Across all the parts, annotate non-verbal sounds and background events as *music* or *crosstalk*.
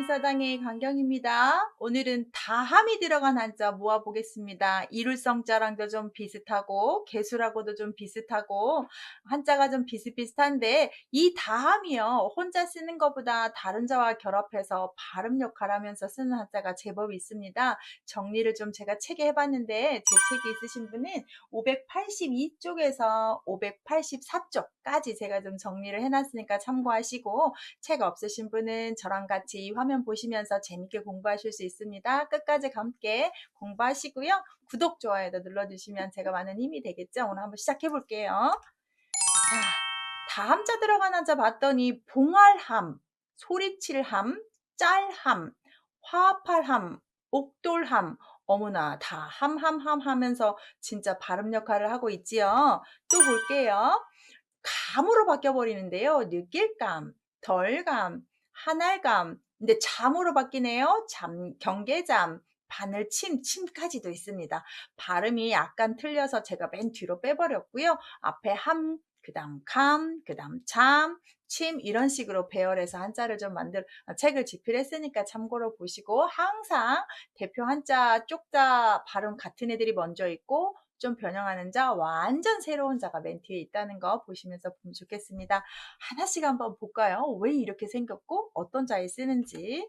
미사당의 강경입니다. 오늘은 다함이 들어간 한자 모아보겠습니다. 이룰성자랑도 좀 비슷하고 개수라고도 좀 비슷하고 한자가 좀 비슷비슷한데 이 다함이요. 혼자 쓰는 것보다 다른 자와 결합해서 발음 역할 하면서 쓰는 한자가 제법 있습니다. 정리를 좀 제가 책에 해봤는데 제 책이 있으신 분은 582쪽에서 584쪽까지 제가 좀 정리를 해놨으니까 참고하시고 책 없으신 분은 저랑 같이 화면 보시면서 재밌게 공부하실 수 있습니다. 끝까지 함께 공부하시고요. 구독, 좋아요도 눌러주시면 제가 많은 힘이 되겠죠. 오늘 한번 시작해 볼게요. 자, 다함자 들어간 한자 봤더니 봉알함, 소리칠함, 짤함, 화합할함, 옥돌함, 어머나 다 함함함 하면서 진짜 발음 역할을 하고 있지요. 또 볼게요. 감으로 바뀌어 버리는데요. 느낄감, 덜감, 한알감. 근데 잠으로 바뀌네요. 잠, 경계잠, 바늘 침, 침까지도 있습니다. 발음이 약간 틀려서 제가 맨 뒤로 빼버렸고요. 앞에 함, 그 다음 감, 그 다음 참, 침 이런 식으로 배열해서 한자를 좀 만들 어, 책을 집필했으니까 참고로 보시고 항상 대표 한자 쪽자 발음 같은 애들이 먼저 있고 좀 변형하는 자, 완전 새로운 자가 맨 뒤에 있다는 거 보시면서 보면 좋겠습니다. 하나씩 한번 볼까요? 왜 이렇게 생겼고 어떤 자에 쓰는지.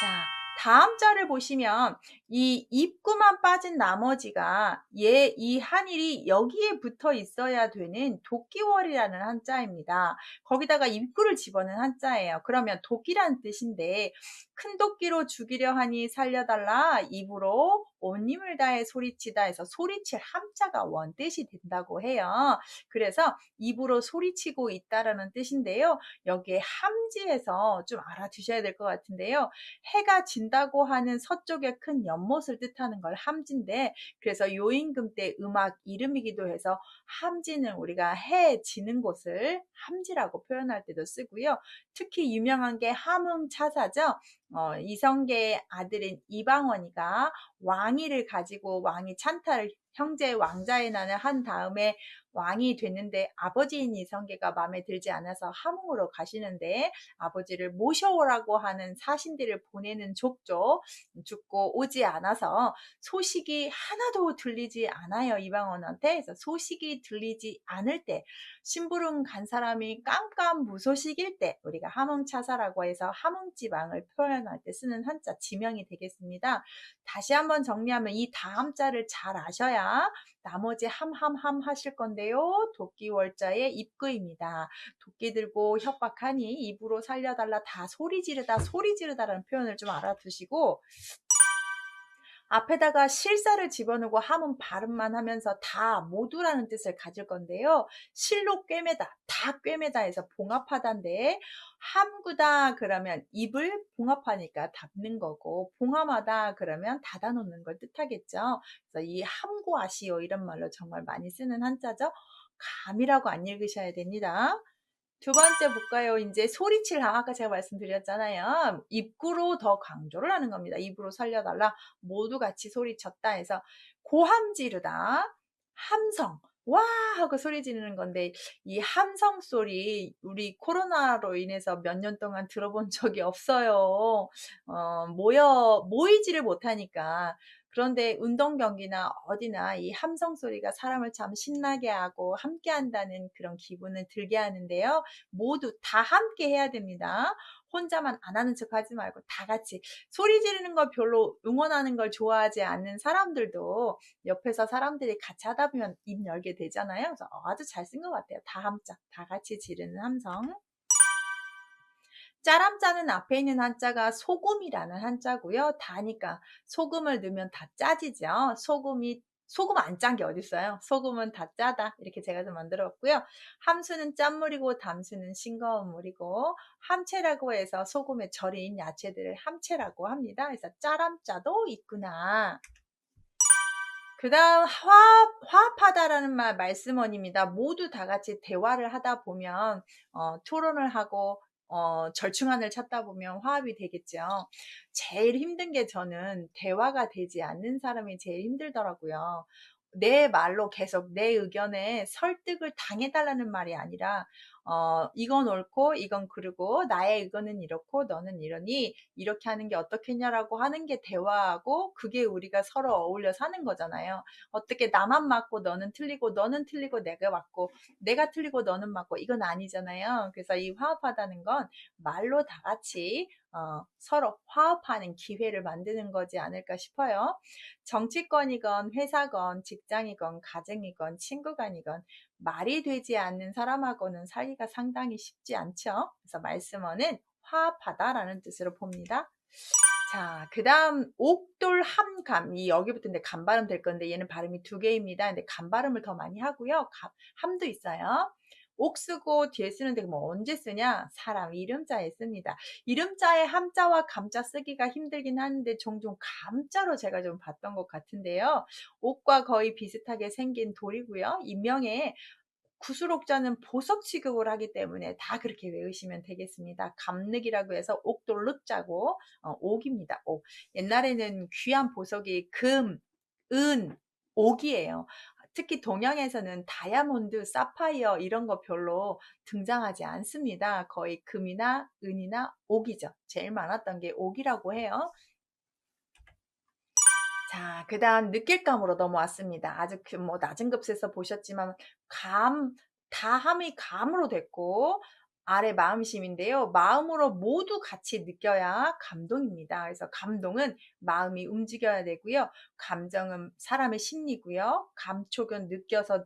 자, 다음 자를 보시면 이 입구만 빠진 나머지가 얘 이 한일이 여기에 붙어 있어야 되는 도끼월이라는 한자입니다. 거기다가 입구를 집어넣은 한자예요. 그러면 도끼란 뜻인데 큰 도끼로 죽이려 하니 살려달라 입으로 온 힘을 다해 소리치다 해서 소리칠 함자가 원뜻이 된다고 해요. 그래서 입으로 소리치고 있다라는 뜻인데요. 여기에 함지에서 좀 알아두셔야 될 것 같은데요. 해가 진 다고 하는 서쪽의 큰 연못을 뜻하는 걸 함지인데 그래서 요임금 때 음악 이름이기도 해서 함지는 우리가 해 지는 곳을 함지라고 표현할 때도 쓰고요. 특히 유명한 게 함흥차사죠. 어, 이성계의 아들인 이방원이가 왕위를 가지고 왕이 찬탈을 형제 왕자의 난을 한 다음에 왕이 됐는데 아버지인 이성계가 마음에 들지 않아서 함흥으로 가시는데 아버지를 모셔오라고 하는 사신들을 보내는 족족 죽고 오지 않아서 소식이 하나도 들리지 않아요 이방원한테. 그래서 소식이 들리지 않을 때 심부름 간 사람이 깜깜 무소식일 때 우리가 함흥차사라고 해서 함흥지방을 표현 할 때 쓰는 한자 지명이 되겠습니다. 다시 한번 정리하면 이 다음 자를 잘 아셔야 나머지 함함함 하실 건데요. 도끼 월자의 입구입니다. 도끼 들고 협박하니 입으로 살려달라 다 소리 지르다 소리 지르다라는 표현을 좀 알아두시고 앞에다가 실사를 집어넣고 함은 발음만 하면서 다 모두라는 뜻을 가질 건데요. 실로 꿰매다, 다 꿰매다 해서 봉합하다인데 함구다 그러면 입을 봉합하니까 닫는 거고 봉함하다 그러면 닫아놓는 걸 뜻하겠죠. 그래서 이 함구아시오 이런 말로 정말 많이 쓰는 한자죠. 감이라고 안 읽으셔야 됩니다. 두 번째 볼까요? 이제 소리칠 함 아까 제가 말씀드렸잖아요. 입구로 더 강조를 하는 겁니다. 입으로 살려달라. 모두 같이 소리쳤다 해서 고함 지르다. 함성. 와 하고 소리 지르는 건데 이 함성 소리 우리 코로나로 인해서 몇 년 동안 들어본 *laughs* 적이 없어요. 어, 모여 모이지를 못하니까 그런데 운동 경기나 어디나 이 함성 소리가 사람을 참 신나게 하고 함께 한다는 그런 기분을 들게 하는데요. 모두 다 함께 해야 됩니다. 혼자만 안 하는 척 하지 말고 다 같이 소리 지르는 걸 별로 응원하는 걸 좋아하지 않는 사람들도 옆에서 사람들이 같이 하다 보면 입 열게 되잖아요. 그래서 아주 잘 쓴 것 같아요. 다 함자, 다 같이 지르는 함성. 짜람짜는 앞에 있는 한자가 소금이라는 한자고요. 다니까 소금을 넣으면 다 짜지죠. 소금이 소금 안 짠 게 어딨어요? 소금은 다 짜다. 이렇게 제가 좀 만들었고요. 함수는 짠물이고 담수는 싱거운 물이고 함채라고 해서 소금에 절인 야채들을 함채라고 합니다. 그래서 짜람짜도 있구나. 그 다음 화합, 화합하다라는 말 말씀원입니다. 모두 다 같이 대화를 하다 보면 어, 토론을 하고 어, 절충안을 찾다 보면 화합이 되겠죠. 제일 힘든 게 저는 대화가 되지 않는 사람이 제일 힘들더라고요. 내 말로 계속 내 의견에 설득을 당해달라는 말이 아니라 어, 이건 옳고 이건 그르고 나의 이거는 이렇고 너는 이러니 이렇게 하는 게 어떻겠냐라고 하는 게 대화하고 그게 우리가 서로 어울려 사는 거잖아요. 어떻게 나만 맞고 너는 틀리고 너는 틀리고 내가 맞고 내가 틀리고 너는 맞고 이건 아니잖아요. 그래서 이 화합하다는 건 말로 다 같이 어, 서로 화합하는 기회를 만드는 거지 않을까 싶어요. 정치권이건 회사건 직장이건 가정이건 친구간이건 말이 되지 않는 사람하고는 살기가 상당히 쉽지 않죠. 그래서 말씀어는 화합하다라는 뜻으로 봅니다. 자, 그 다음 옥돌 함감. 이 여기부터 이제 감 발음 될 건데 얘는 발음이 두 개입니다. 근데 감 발음을 더 많이 하고요. 감, 함도 있어요. 옥 쓰고 뒤에 쓰는데 뭐 언제 쓰냐? 사람 이름자에 씁니다. 이름자에 함자와 감자 쓰기가 힘들긴 하는데 종종 감자로 제가 좀 봤던 것 같은데요. 옥과 거의 비슷하게 생긴 돌이고요. 인명에 구슬옥자는 보석 취급을 하기 때문에 다 그렇게 외우시면 되겠습니다. 감늑이라고 해서 옥돌륵자고 어, 옥입니다. 옥. 옛날에는 귀한 보석이 금, 은, 옥이에요. 특히 동양에서는 다이아몬드, 사파이어 이런 거 별로 등장하지 않습니다. 거의 금이나 은이나 옥이죠. 제일 많았던 게 옥이라고 해요. 자, 그 다음 느낄감으로 넘어왔습니다. 아주 그뭐 낮은 급수에서 보셨지만 감, 다함이 감으로 됐고 아래 마음심인데요. 마음으로 모두 같이 느껴야 감동입니다. 그래서 감동은 마음이 움직여야 되고요. 감정은 사람의 심리고요. 감촉은 느껴서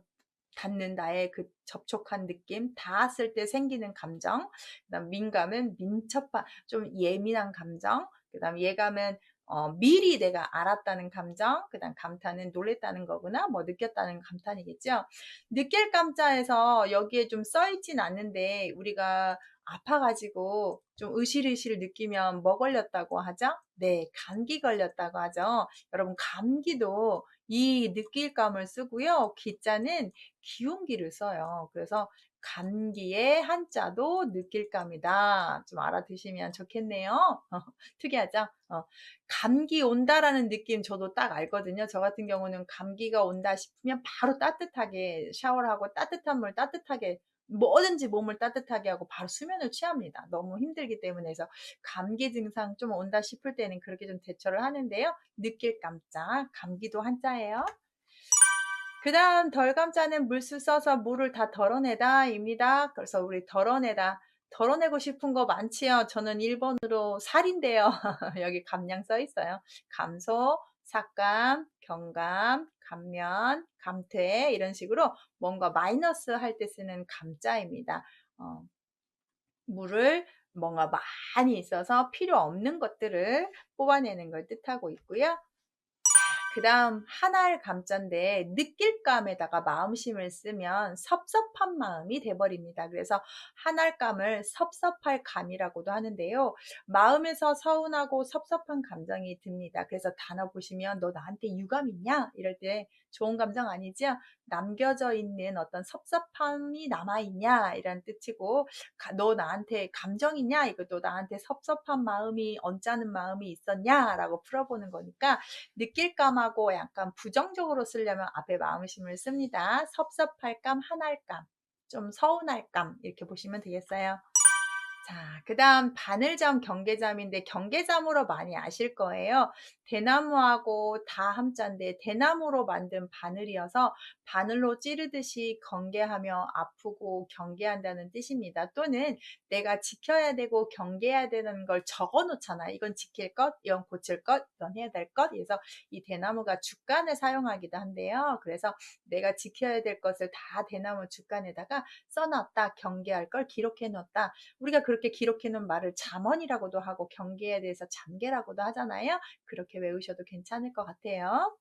닿는 나의 그 접촉한 느낌, 닿았을 때 생기는 감정. 그다음 민감은 민첩한 좀 예민한 감정. 그다음 예감은 어, 미리 내가 알았다는 감정, 그 다음 감탄은 놀랬다는 거구나, 뭐 느꼈다는 감탄이겠죠. 느낄 감자에서 여기에 좀 써있진 않는데, 우리가 아파가지고 좀 으실으실 느끼면 뭐 걸렸다고 하죠? 네, 감기 걸렸다고 하죠. 여러분, 감기도 이 느낄감을 쓰고요. 기자는 기운기를 써요. 그래서 감기의 한자도 느낄감이다. 좀 알아두시면 좋겠네요. *laughs* 특이하죠? 어, 감기 온다라는 느낌 저도 딱 알거든요. 저 같은 경우는 감기가 온다 싶으면 바로 따뜻하게 샤워를 하고 따뜻한 물 따뜻하게 뭐든지 몸을 따뜻하게 하고 바로 수면을 취합니다. 너무 힘들기 때문에 해서 감기 증상 좀 온다 싶을 때는 그렇게 좀 대처를 하는데요. 느낄 깜짝 감기도 한자예요. 그 다음 덜 감자는 물수 써서 물을 다 덜어내다입니다. 그래서 우리 덜어내다 덜어내고 싶은 거 많지요. 저는 1번으로 살인데요. *laughs* 여기 감량 써 있어요. 감소, 삭감, 경감, 감면, 감퇴 이런 식으로 뭔가 마이너스 할 때 쓰는 감자입니다. 어, 물을 뭔가 많이 있어서 필요 없는 것들을 뽑아내는 걸 뜻하고 있고요. 그 다음 하나를 감자인데 느낄감에다가 마음심을 쓰면 섭섭한 마음이 돼버립니다. 그래서 하나감을 섭섭할 감이라고도 하는데요. 마음에서 서운하고 섭섭한 감정이 듭니다. 그래서 단어 보시면 너 나한테 유감 있냐? 이럴 때 좋은 감정 아니죠? 남겨져 있는 어떤 섭섭함이 남아있냐? 이런 뜻이고 너 나한테 감정 있냐? 이것도 나한테 섭섭한 마음이 언짢은 마음이 있었냐? 라고 풀어보는 거니까 느낄감하 고 약간 부정적으로 쓰려면 앞에 마음심을 씁니다. 섭섭할감, 한할감, 좀 서운할감 이렇게 보시면 되겠어요. 자, 그 다음 바늘점 경계점인데 경계점으로 많이 아실 거예요. 대나무하고 다 함자인데 대나무로 만든 바늘이어서 바늘로 찌르듯이 경계하며 아프고 경계한다는 뜻입니다. 또는 내가 지켜야 되고 경계해야 되는 걸 적어 놓잖아. 이건 지킬 것, 이건 고칠 것, 이건 해야 될 것. 그래서 이 대나무가 주간을 사용하기도 한데요. 그래서 내가 지켜야 될 것을 다 대나무 주간에다가 써 놨다. 경계할 걸 기록해 놓았다. 우리가 그 렇게 기록해 놓은 말을 잠언이라고도 하고 경계에 대해서 잠계라고도 하잖아요. 그렇게 외우셔도 괜찮을 것 같아요.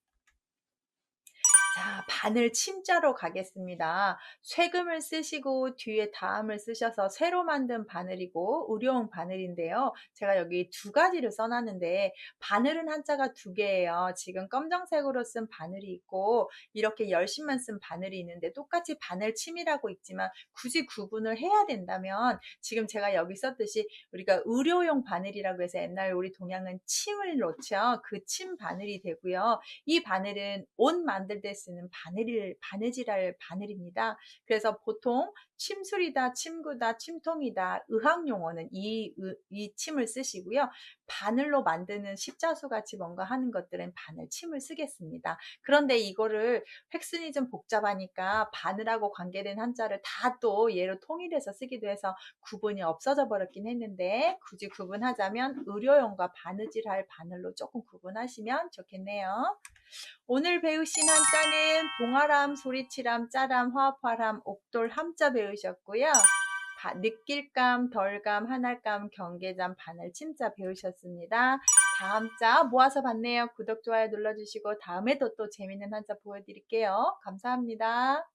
자, 바늘 침자로 가겠습니다. 쇠금을 쓰시고 뒤에 다음을 쓰셔서 새로 만든 바늘이고 의료용 바늘인데요. 제가 여기 두 가지를 써놨는데 바늘은 한자가 두 개예요. 지금 검정색으로 쓴 바늘이 있고 이렇게 열심만 쓴 바늘이 있는데 똑같이 바늘 침이라고 있지만 굳이 구분을 해야 된다면 지금 제가 여기 썼듯이 우리가 의료용 바늘이라고 해서 옛날 우리 동양은 침을 놓죠. 그 침 바늘이 되고요. 이 바늘은 옷 만들 때 쓰는 바늘, 바느질할 바늘입니다. 그래서 보통 침술이다, 침구다, 침통이다, 의학 용어는 이, 의- 이 침을 쓰시고요. 바늘로 만드는 십자수 같이 뭔가 하는 것들은 바늘 침을 쓰겠습니다. 그런데 이거를 획순이 좀 복잡하니까 바늘하고 관계된 한자를 다 또 얘로 통일해서 쓰기도 해서 구분이 없어져 버렸긴 했는데 굳이 구분하자면 의료용과 바느질할 바늘로 조금 구분하시면 좋겠네요. 오늘 배우신 한자는 봉아람, 소리치람, 짜람, 화합화람, 옥돌, 함자 배우셨고요. 바- 느낄감, 덜감, 한알감, 경계잠, 바늘, 침자 배우셨습니다. 다음 자 모아서 봤네요. 구독, 좋아요 눌러주시고 다음에도 또 재밌는 한자 보여드릴게요. 감사합니다.